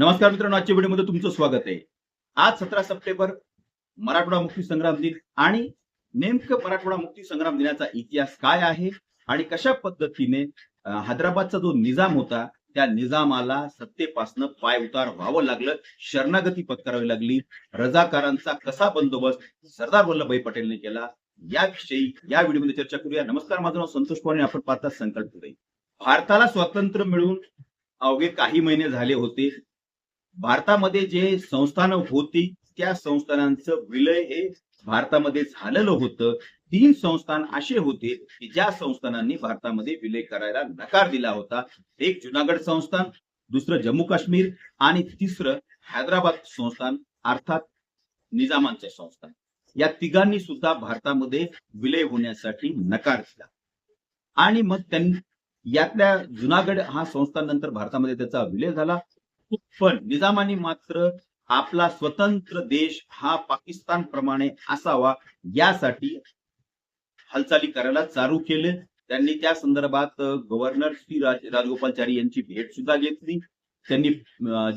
नमस्कार मित्रांनो आजच्या व्हिडिओमध्ये तुमचं स्वागत आहे. आज सतरा सप्टेंबर मराठवाडा मुक्ती संग्राम दिन आणि नेमकं मराठवाडा मुक्ती संग्राम दिनाचा इतिहास काय आहे आणि कशा पद्धतीने हैदराबादचा जो निजाम होता त्या निजामाला सत्तेपासनं पाय उतार व्हावं लागलं शरणागती पत्करावी लागली रजाकारांचा कसा बंदोबस्त सरदार वल्लभभाई पटेलने केला याविषयी या व्हिडिओमध्ये चर्चा करूया. नमस्कार माझं नाव संतोष पवार आपण पाहता संकल्प भारताला स्वातंत्र्य मिळून अवघे काही महिने झाले होते भारतामध्ये जे संस्थानं होती त्या संस्थानांचं विलय हे भारतामध्ये झालेलं होतं. तीन संस्थान असे होते की ज्या संस्थानांनी भारतामध्ये विलय करायला नकार दिला होता. एक जुनागड संस्थान दुसरं जम्मू काश्मीर आणि तिसरं हैदराबाद संस्थान अर्थात निजामांचे संस्थान. या तिघांनी सुद्धा भारतामध्ये विलय होण्यासाठी नकार दिला. आणि मग त्यांनी यातल्या जुनागड हा संस्थान नंतर भारतामध्ये त्याचा विलय झाला. पण निजामाने मात्र आपला स्वतंत्र देश हा पाकिस्तान प्रमाणे असावा यासाठी हालचाली करायला चालू केले. त्यांनी त्या संदर्भात गव्हर्नर श्री राज राजगोपालचारी यांची भेट सुद्धा घेतली. त्यांनी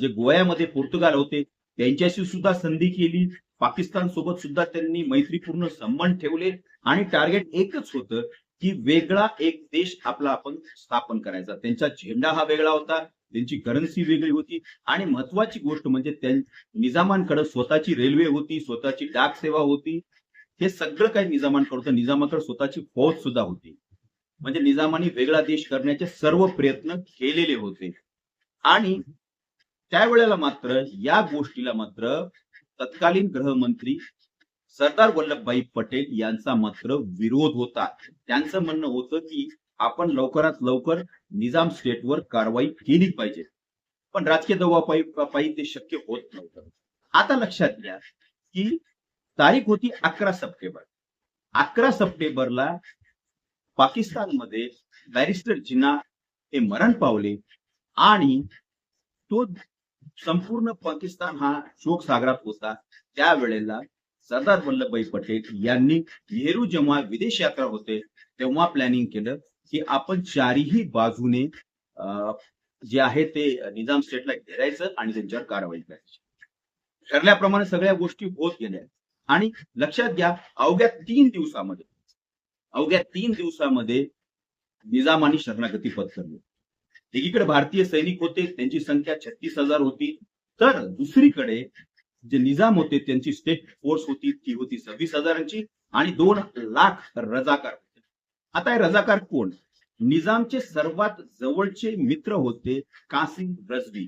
जे गोव्यामध्ये पोर्तुगाल होते त्यांच्याशी सुद्धा संधी केली. पाकिस्तान सोबत सुद्धा त्यांनी मैत्रीपूर्ण संबंध ठेवले. आणि टार्गेट एकच होतं की वेगळा एक देश आपला आपण स्थापन करायचा. त्यांचा झेंडा हा वेगळा होता. त्यांची करन्सी वेगळी होती. आणि महत्वाची गोष्ट म्हणजे त्या निजामांकडे स्वतःची रेल्वे होती स्वतःची डाक सेवा होती. हे सगळं काही निजामांकडे होतं. निजामाकडे स्वतःची फौज सुद्धा होती. म्हणजे निजामाने वेगळा देश करण्याचे सर्व प्रयत्न केलेले होते. आणि त्यावेळेला मात्र या गोष्टीला मात्र तत्कालीन गृहमंत्री सरदार वल्लभभाई पटेल यांचा मात्र विरोध होता. त्यांचं म्हणणं होतं की आपण लवकरात लवकर निजाम स्टेटवर कारवाई केली पाहिजे. पण राजकीय दबावापायी पायी ते शक्य होत नव्हतं. आता लक्षात घ्या की तारीख होती अकरा सप्टेंबर. अकरा सप्टेंबरला पाकिस्तानमध्ये बॅरिस्टर जिना हे मरण पावले आणि तो संपूर्ण पाकिस्तान हा शोक सागरात होता. त्यावेळेला सरदार वल्लभभाई पटेल यांनी नेहरू जेव्हा विदेश यात्रा होते तेव्हा प्लॅनिंग केलं. की आपण चारीही बाजूने अं, जे आहे ते निजाम स्टेटला घेरायचं आणि त्यांच्यावर कारवाई करायची. ठरल्याप्रमाणे सगळ्या गोष्टी होत गेल्या. आणि लक्षात घ्या अवघ्या तीन दिवसामध्ये अवघ्या तीन दिवसामध्ये निजामाने शरणागती पत्करली. एकीकडे भारतीय सैनिक होते त्यांची संख्या छत्तीस हजार होती. तर दुसरीकडे जे निजाम होते त्यांची स्टेट फोर्स होती ती होती सव्वीस हजारांची आणि दोन लाख रजाकार होते. आता रजाकार कोण? निजामचे सर्वात जवळचे मित्र होते कासिम रजवी.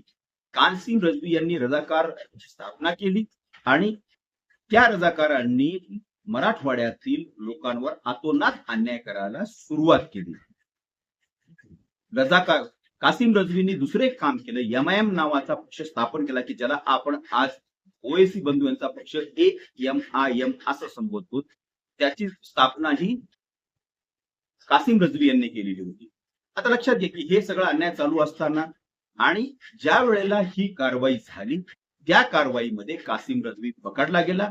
कासिम रजवी यांनी रजाकार स्थापना केली आणि त्या रजाकारांनी मराठवाड्यातील लोकांवर आतोनात अन्याय करायला सुरुवात केली. रजाकार कासिम रजवींनी दुसरे एक काम केलं. एमआयएम नावाचा पक्ष स्थापन केला की ज्याला आपण आज ओएसी बंधू यांचा पक्ष ए एम आय एम असं संबोधतो. त्याची स्थापना ही कासिम रजवी यांनी केलेली होती. आता लक्षात घ्या की हे सगळं अन्याय चालू असताना आणि ज्या वेळेला ही कारवाई झाली त्या कारवाईमध्ये कासिम रजवी पकडला गेला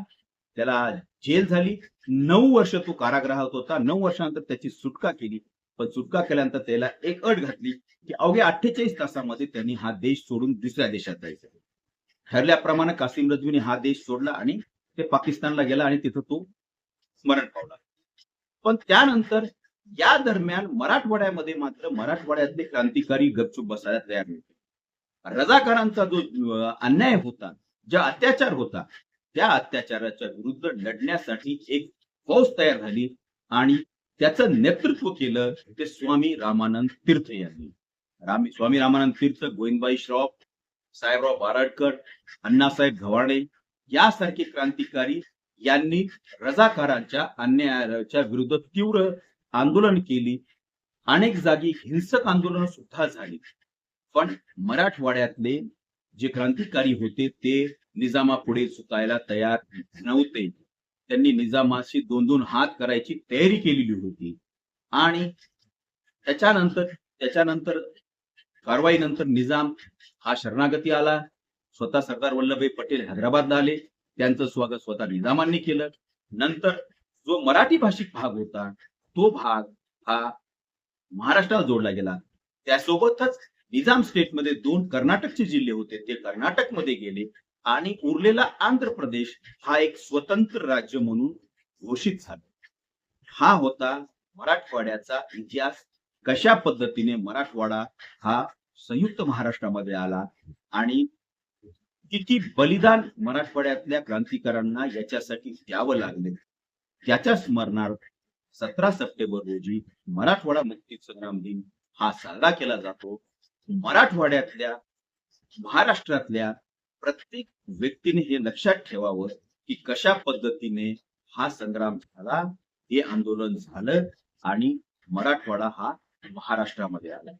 त्याला जेल झाली. नऊ वर्ष तो कारागृहात होता. नऊ वर्षानंतर त्याची सुटका केली. पण सुटका केल्यानंतर त्याला एक अट घातली की अवघ्या अठ्ठेचाळीस तासामध्ये त्यांनी हा देश सोडून दुसऱ्या देशात जायचं. ठरल्याप्रमाणे कासिम रजवीने हा देश सोडला आणि ते पाकिस्तानला गेला आणि तिथं तो स्मरण पावला. पण त्यानंतर या दरम्यान मराठवाड्यामध्ये मात्र मराठवाड्यातले क्रांतिकारी गपचूप बसायला तयार नव्हते. रजाकारांचा जो अन्याय होता ज्या अत्याचार होता त्या अत्याचाराच्या विरुद्ध लढण्यासाठी एक फौज तयार झाली आणि त्याचं नेतृत्व केलं ते स्वामी रामानंद तीर्थ यांनी. रामी स्वामी रामानंद तीर्थ गोविंदबाई श्रॉफ साहेबराव बाराडकर अण्णासाहेब घवाडे यासारखे क्रांतिकारी यांनी रजाकारांच्या अन्यायाच्या विरुद्ध तीव्र आंदोलन केली. अनेक जागी हिंसक आंदोलन सुद्धा झाली. पण मराठवाड्यातले जे क्रांतिकारी होते ते निजामापुढे सुटायला तयार नव्हते. त्यांनी निजामाशी दोन दोन हात करायची तयारी केलेली होती. आणि त्याच्यानंतर त्याच्यानंतर कारवाईनंतर निजाम हा शरणागती आला. स्वतः सरदार वल्लभभाई पटेल हैदराबादला आले. त्यांचं स्वागत स्वतः निजामांनी केलं. नंतर जो मराठी भाषिक भाग होता तो भाग हा महाराष्ट्राला जोडला गेला. त्यासोबतच निजाम स्टेटमध्ये दोन कर्नाटकचे जिल्हे होते ते कर्नाटकमध्ये गेले आणि उरलेला आंध्र प्रदेश हा एक स्वतंत्र राज्य म्हणून घोषित झाला. हा होता मराठवाड्याचा इतिहास. कशा पद्धतीने मराठवाडा हा संयुक्त महाराष्ट्रामध्ये आला आणि किती बलिदान मराठवाड्यातल्या क्रांतिकारांना याच्यासाठी द्यावं लागले? त्याच्या स्मरणार्थ सतरा सप्टेंबर रोजी मराठवाडा मुक्ती संग्राम दिन हा साजरा केला जातो. मराठवाड्यातल्या महाराष्ट्रातल्या प्रत्येक व्यक्तीने हे लक्षात ठेवावं की कशा पद्धतीने हा संग्राम झाला हे आंदोलन झालं आणि मराठवाडा हा महाराष्ट्रामध्ये आला.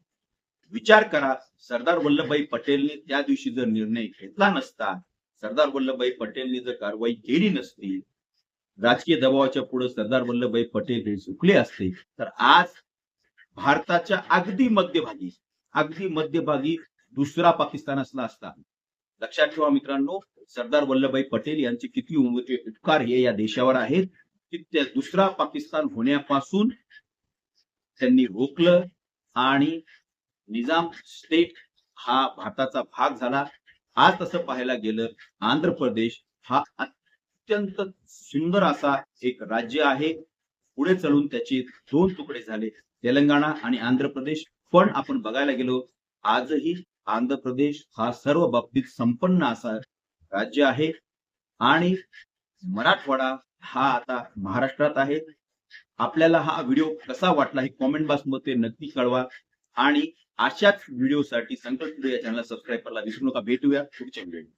विचार करा सरदार वल्लभभाई पटेलने त्या दिवशी जर निर्णय घेतला नसता सरदार वल्लभभाई पटेलने जर कारवाई केली नसती राजकीय दबावाच्या पुढे सरदार वल्लभभाई पटेल हे झुकले असते तर आज भारताच्या अगदी मध्यभागी अगदी मध्यभागी दुसरा पाकिस्तान असला असता. लक्षात ठेवा मित्रांनो सरदार वल्लभभाई पटेल यांचे किती मोठे उपकार हे या देशावर आहेत. की त्या दुसरा पाकिस्तान होण्यापासून त्यांनी रोखलं आणि निजाम स्टेट हा भारताचा भाग झाला. आज तसं पाहायला गेलं आंध्र प्रदेश हा अत्यंत सुंदर असा एक राज्य आहे. पुढे चढून त्याचे दोन तुकडे झाले. तेलंगणा आणि आंध्र प्रदेश. पण आपण बघायला गेलो आजही आंध्र प्रदेश हा सर्व बाबतीत संपन्न असा राज्य आहे. आणि मराठवाडा हा आता महाराष्ट्रात आहे. आपल्याला हा व्हिडिओ कसा वाटला हे कॉमेंट बॉक्समध्ये नक्की कळवा. आणि अशाच व्हिडिओसाठी संकल्प या चॅनलला सबस्क्राईब करायला विसरू नका. भेटूया पुढच्या व्हिडिओ